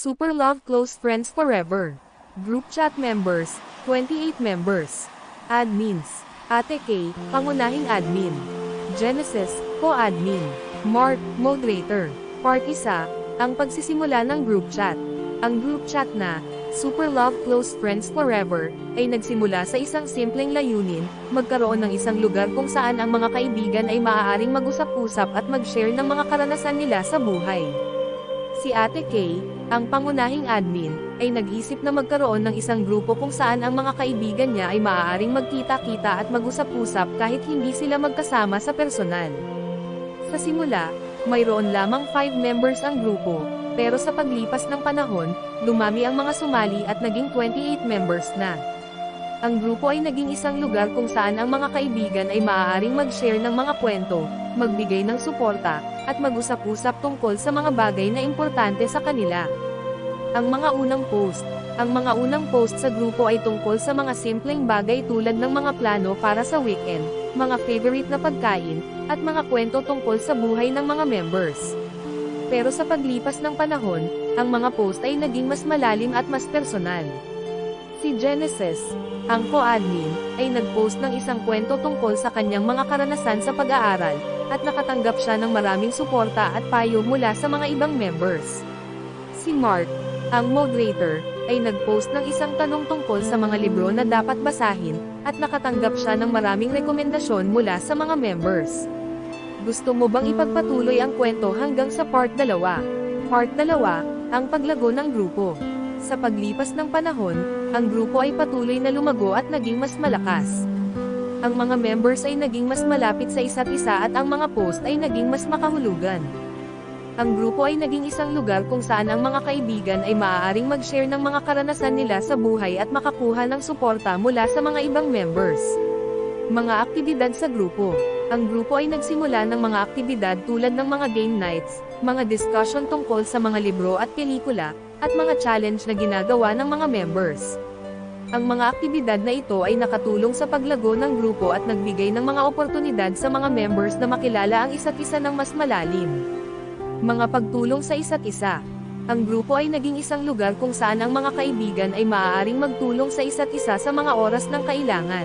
Super Love Close Friends Forever. Group Chat Members, 28 members. Admins, Ate K, Pangunahing Admin. Genesis, Co-Admin. Mark, Moderator. Part 1, ang pagsisimula ng group chat. Ang group chat na, Super Love Close Friends Forever, ay nagsimula sa isang simpleng layunin, magkaroon ng isang lugar kung saan ang mga kaibigan ay maaaring mag-usap-usap at mag-share ng mga karanasan nila sa buhay. Si Ate Kay, ang pangunahing admin, ay nag-isip na magkaroon ng isang grupo kung saan ang mga kaibigan niya ay maaaring magkita-kita at mag-usap-usap kahit hindi sila magkasama sa personal. Sa simula, mayroon lamang 5 members ang grupo, pero sa paglipas ng panahon, lumami ang mga sumali at naging 28 members na. Ang grupo ay naging isang lugar kung saan ang mga kaibigan ay maaaring mag-share ng mga kwento, magbigay ng suporta, at mag-usap-usap tungkol sa mga bagay na importante sa kanila. Ang mga unang post Ang mga unang post sa grupo ay tungkol sa mga simpleng bagay tulad ng mga plano para sa weekend, mga favorite na pagkain, at mga kwento tungkol sa buhay ng mga members. Pero sa paglipas ng panahon, ang mga post ay naging mas malalim at mas personal. Si Genesis, ang co-admin, ay nag-post ng isang kwento tungkol sa kanyang mga karanasan sa pag-aaral, at nakatanggap siya ng maraming suporta at payo mula sa mga ibang members. Si Mark, ang moderator, ay nag-post ng isang tanong tungkol sa mga libro na dapat basahin, at nakatanggap siya ng maraming rekomendasyon mula sa mga members. Gusto mo bang ipagpatuloy ang kwento hanggang sa part 2? Part 2, ang paglago ng grupo. Sa paglipas ng panahon, ang grupo ay patuloy na lumago at naging mas malakas. Ang mga members ay naging mas malapit sa isa't isa at ang mga post ay naging mas makahulugan. Ang grupo ay naging isang lugar kung saan ang mga kaibigan ay maaaring mag-share ng mga karanasan nila sa buhay at makakuha ng suporta mula sa mga ibang members. Mga aktibidad sa grupo. Ang grupo ay nagsimula ng mga aktibidad tulad ng mga game nights, mga discussion tungkol sa mga libro at pelikula, at mga challenge na ginagawa ng mga members. Ang mga aktibidad na ito ay nakatulong sa paglago ng grupo at nagbigay ng mga oportunidad sa mga members na makilala ang isa't isa ng mas malalim. Mga pagtulong sa isa't isa. Ang grupo ay naging isang lugar kung saan ang mga kaibigan ay maaaring magtulong sa isa't isa sa mga oras ng kailangan.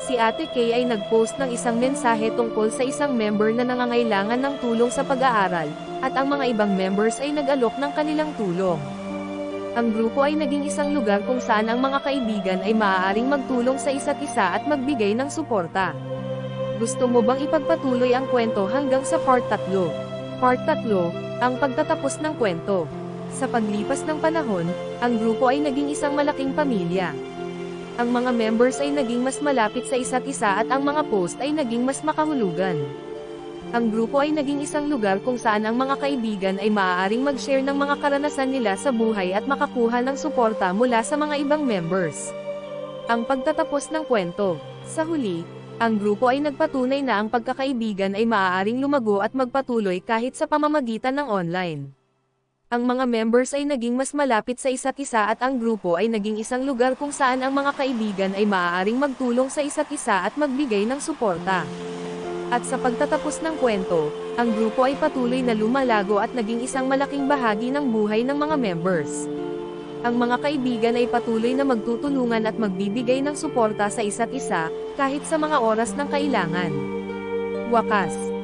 Si Ate Kay ay nag-post ng isang mensahe tungkol sa isang member na nangangailangan ng tulong sa pag-aaral, at ang mga ibang members ay nag-alok ng kanilang tulong. Ang grupo ay naging isang lugar kung saan ang mga kaibigan ay maaaring magtulong sa isa't isa at magbigay ng suporta. Gusto mo bang ipagpatuloy ang kwento hanggang sa part 3? Part 3, ang pagtatapos ng kwento. Sa paglipas ng panahon, ang grupo ay naging isang malaking pamilya. Ang mga members ay naging mas malapit sa isa't isa at ang mga post ay naging mas makahulugan. Ang grupo ay naging isang lugar kung saan ang mga kaibigan ay maaaring mag-share ng mga karanasan nila sa buhay at makakuha ng suporta mula sa mga ibang members. Ang pagtatapos ng kwento. Sa huli, ang grupo ay nagpatunay na ang pagkakaibigan ay maaaring lumago at magpatuloy kahit sa pamamagitan ng online. Ang mga members ay naging mas malapit sa isa't isa at ang grupo ay naging isang lugar kung saan ang mga kaibigan ay maaaring magtulong sa isa't isa at magbigay ng suporta. At sa pagtatapos ng kwento, ang grupo ay patuloy na lumalago at naging isang malaking bahagi ng buhay ng mga members. Ang mga kaibigan ay patuloy na magtutulungan at magbibigay ng suporta sa isa't isa, kahit sa mga oras ng kailangan. Wakas